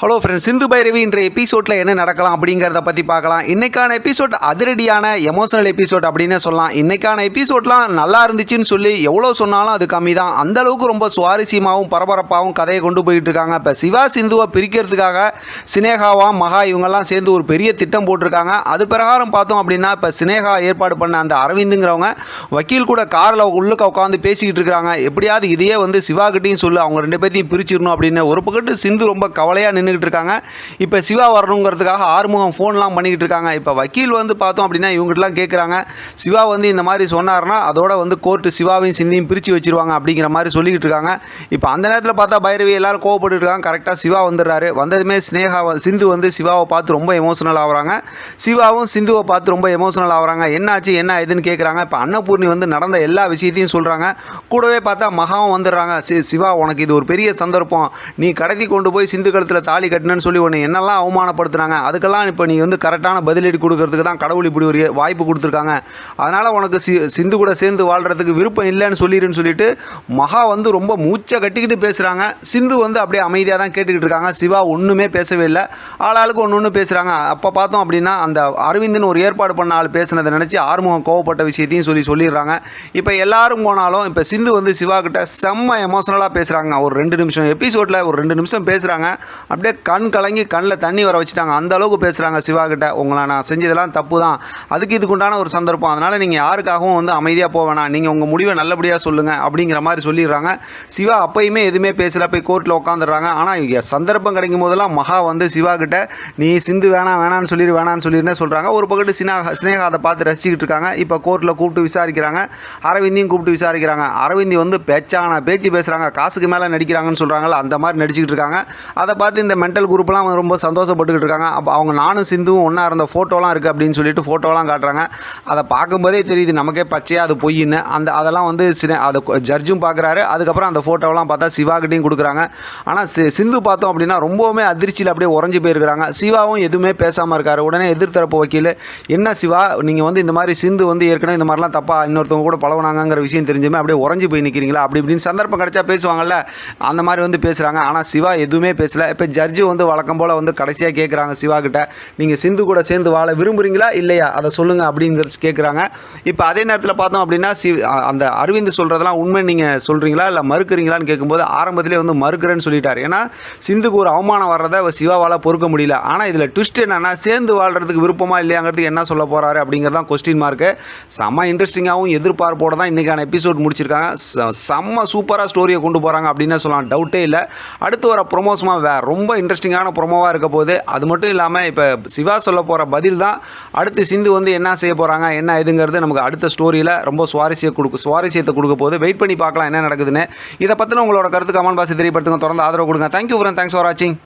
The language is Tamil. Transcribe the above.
ஹலோ ஃப்ரெண்ட்ஸ் சிந்து பைரவி இன்றைய எபிசோடில் என்ன நடக்கலாம் அப்படிங்கிறத பற்றி பார்க்கலாம். இன்னைக்கான எபிசோட் அதிரடியான எமோஷனல் எபிசோட் அப்படின்னே சொல்லலாம். இன்னைக்கான எபிசோட்லாம் நல்லா இருந்துச்சுன்னு சொல்லி எவ்வளோ சொன்னாலும் அது கம்மி தான் அந்த அளவுக்கு ரொம்ப சுவாரஸ்யமாகவும் பரபரப்பாகவும் கதையை கொண்டு போயிட்டு இருக்காங்க. இப்போ சிவா சிந்துவை பிரிக்கிறதுக்காக சினேகாவா மகா இவங்கெல்லாம் சேர்ந்து ஒரு பெரிய திட்டம் போட்டிருக்காங்க. அது பிரகாரம் பார்த்தோம் அப்படின்னா இப்போ சினேகா ஏற்பாடு பண்ண அந்த அரவிந்துங்கிறவங்க வக்கீல் கூட காரில் உள்ளுக்க உட்காந்து பேசிக்கிட்டு இருக்கிறாங்க எப்படியாவது இதையே வந்து சிவாகிட்டையும் சொல்லு அவங்க ரெண்டு பேர்த்தையும் பிரிச்சிடணும் அப்படின்னு ஒரு பக்கத்து சிந்து ரொம்ப கவலையாக பண்ணிக்கிட்டு இருக்காங்க. இப்போ சிவா வரணுங்கிறதுக்காக ஆறுமுகம் ஃபோன்லாம் பண்ணிக்கிட்டு இருக்காங்க. இப்போ வக்கீல் வந்து பார்த்தோம் அப்படின்னா இவங்ககிட்டலாம் கேட்குறாங்க சிவா வந்து இந்த மாதிரி சொன்னார்னா அதோட வந்து கோர்ட்டு சிவாவையும் சிந்தியும் பிரித்து வச்சிருவாங்க அப்படிங்கிற மாதிரி சொல்லிக்கிட்டு இருக்காங்க. இப்போ அந்த நேரத்தில் பார்த்தா பைரவி எல்லாரும் கோவப்பட்டு இருக்காங்க. கரெக்டாக சிவா வந்துடுறாரு. வந்ததுமே ஸ்னேகா சிந்து வந்து சிவாவை பார்த்து ரொம்ப எமோஷனல் ஆகுறாங்க. சிவாவும் சிந்துவை பார்த்து ரொம்ப எமோஷனல் ஆகுறாங்க. என்னாச்சு என்ன இதுன்னு கேட்குறாங்க இப்போ அன்னபூர்ணி வந்து நடந்த எல்லா விஷயத்தையும் சொல்கிறாங்க கூடவே பார்த்தா மகாவும் வந்துடுறாங்க. சிவா உனக்கு இது ஒரு பெரிய சந்தர்ப்பம். நீ கடத்தி கொண்டு போய் சிந்து கழுத்தில் தாலி தாலி கட்டினன்னு சொல்லி ஒன்று என்னெல்லாம் அவமானப்படுத்துனாங்க அதுக்கெல்லாம் இப்போ நீ வந்து கரெக்டான பதிலடி கொடுக்கறதுக்கு தான் கடவுள் இப்படி ஒரு வாய்ப்பு கொடுத்துருக்காங்க. அதனால் உனக்கு சி சிந்து கூட சேர்ந்து வாழ்கிறதுக்கு விருப்பம் இல்லைன்னு சொல்லிடுன்னு சொல்லிட்டு மகா வந்து ரொம்ப மூச்சை கட்டிக்கிட்டு பேசுகிறாங்க சிந்து வந்து அப்படியே அமைதியாக தான் கேட்டுக்கிட்டு இருக்காங்க. சிவா ஒன்றுமே பேசவே இல்லை. ஆளாளுக்கு ஒன்று ஒன்று பேசுகிறாங்க அப்போ பார்த்தோம் அப்படின்னா அந்த அரவிந்தன் ஒரு ஏற்பாடு பண்ண ஆள் பேசினதை நினச்சி ஆறுமுகம் கோவப்பட்ட விஷயத்தையும் சொல்லி சொல்லிடுறாங்க. இப்போ எல்லாரும் போனாலும் இப்போ சிந்து வந்து சிவா கிட்ட செம்ம எமோஷனலாக பேசுகிறாங்க ஒரு ரெண்டு நிமிஷம் எபிசோடில் ஒரு ரெண்டு நிமிஷம் பேசுகிறாங்க அப்படியே கண் கலங்கி கண்ணில் தண்ணி வர வச்சுட்டாங்க. அந்த அளவுக்கு பேசுகிறாங்க சிவா கிட்ட. உங்களை நான் செஞ்சதெல்லாம் தப்பு தான் அதுக்கு இதுக்குண்டான ஒரு சந்தர்ப்பம். அதனால் நீங்கள் யாருக்காகவும் வந்து அமைதியாக போக வேணாம். நீங்கள் உங்கள் முடிவை நல்லபடியாக சொல்லுங்கள் அப்படிங்கிற மாதிரி சொல்லிடுறாங்க. சிவா அப்பயுமே எதுவுமே பேசல. போய் கோர்ட்டில் உட்காந்துடுறாங்க ஆனால் சந்தர்ப்பம் கிடைக்கும் போதெல்லாம் மகா வந்து சிவா கிட்ட நீ சிந்து வேணாம் வேணான்னு சொல்லிடு வேணான்னு சொல்லிடுன்னு சொல்கிறாங்க ஒரு பக்கத்து சினா ஸ்னேகா அதை பார்த்து ரசிச்சுக்கிட்டு இருக்காங்க. இப்போ கோர்ட்டில் கூப்பிட்டு விசாரிக்கிறாங்க. அரவிந்தையும் கூப்பிட்டு விசாரிக்கிறாங்க. அரவிந்தி வந்து பேச்சான பேச்சு பேசுகிறாங்க காசுக்கு மேலே நடிக்கிறாங்கன்னு சொல்கிறாங்களா அந்த மாதிரி நடிச்சுக்கிட்டு இருக்காங்க. அதை பார்த்து இந்த மென்டல் குரூப்லாம் ரொம்ப சந்தோஷப்பட்டுக்கிட்டு இருக்காங்க. அப்போ அவங்க நானும் சிந்துவும் ஒன்றா இருந்த ஃபோட்டோலாம் இருக்குது அப்படின்னு சொல்லிட்டு ஃபோட்டோலாம் காட்டுறாங்க. அதை பார்க்கும்போதே தெரியுது நமக்கே பச்சையாக அது பொய்ன்னு. அந்த அதெல்லாம் வந்து சின அதை ஜட்ஜும் பார்க்குறாரு அதுக்கப்புறம் அந்த ஃபோட்டோலாம் பார்த்தா சிவாகிட்டையும் கொடுக்குறாங்க. ஆனால் சி சிந்து பார்த்தோம் அப்படின்னா ரொம்பவுமே அதிர்ச்சியில் அப்படியே உறைஞ்சி போயிருக்கிறாங்க. சிவாவும் எதுவுமே பேசாமல் இருக்காரு. உடனே எதிர்த்தரப்பு வக்கீல் என்ன சிவா நீங்கள் வந்து இந்த மாதிரி சிந்து வந்து ஏற்கனவே இந்த மாதிரிலாம் தப்பாக இன்னொருத்தவங்க கூட பழகுனாங்கங்கிற விஷயம் தெரிஞ்சுமே அப்படியே உறைஞ்சி போய் நிற்கிறீங்களா அப்படி இப்படின்னு சந்தர்ப்பம் கிடச்சா பேசுவாங்கல்ல. அந்த மாதிரி வந்து பேசுகிறாங்க ஆனால் சிவா எதுவுமே பேசலை. இப்போ ஜட்ஜு வந்து வழக்கம் போல் வந்து கடைசியாக கேட்குறாங்க சிவா கிட்ட. நீங்கள் சிந்து கூட சேர்ந்து வாழ விரும்புகிறீங்களா இல்லையா? அதை சொல்லுங்கள் அப்படிங்கிறது கேட்குறாங்க இப்போ அதே நேரத்தில் பார்த்தோம் அப்படின்னா சி அந்த அரவிந்த் சொல்கிறதெல்லாம் உண்மை நீங்கள் சொல்கிறீங்களா இல்லை மறுக்கிறீங்களான்னு கேட்கும்போது ஆரம்பத்திலே வந்து மறுக்கிறேன்னு சொல்லிட்டார். ஏன்னா சிந்துக்கு ஒரு அவமானம் வர்றதை சிவாவால் பொறுக்க முடியல. ஆனால் இதில் ட்விஸ்ட் என்னன்னா சேர்ந்து வாழ்கிறதுக்கு விருப்பமா இல்லையாங்கிறதுக்கு என்ன சொல்ல போகிறாரு அப்படிங்கிறதான் கொஸ்டின் மார்க்கு செம்ம இன்ட்ரெஸ்டிங்காகவும் எதிர்பார்ப்போட தான் இன்றைக்கான எபிசோட் முடிச்சிருக்காங்க. செம்ம சூப்பராக ஸ்டோரியை கொண்டு போகிறாங்க அப்படின்னு சொல்லலாம். டவுட்டே இல்லை. அடுத்து வர ப்ரொமோஸ்மாக வே ரொம்ப ரொம்ப இன்ட்ரெஸ்டிங்கான ப்ரொமோவாக இருக்க போகுது. அது மட்டும் இல்லாமல் இப்போ சிவா சொல்ல போகிற பதில் தான் அடுத்து சிந்து வந்து என்ன செய்ய போகிறாங்க என்ன இதுங்கிறது நமக்கு அடுத்த ஸ்டோரியில் ரொம்ப சுவாரஸ்யம் கொடுக்கு சுவாரஸ்யத்தை கொடுக்க போது வெயிட் பண்ணி பார்க்கலாம் என்ன நடக்குதுன்னு. இதை பற்றின உங்களோட கருத்து கமெண்ட் பாசி தெரியப்படுத்துங்க. தொடர்ந்து ஆதரவு கொடுங்க. தேங்க்யூ ஃப்ரெண்ட் தேங்க்ஸ் ஃபார் வாட்சிங்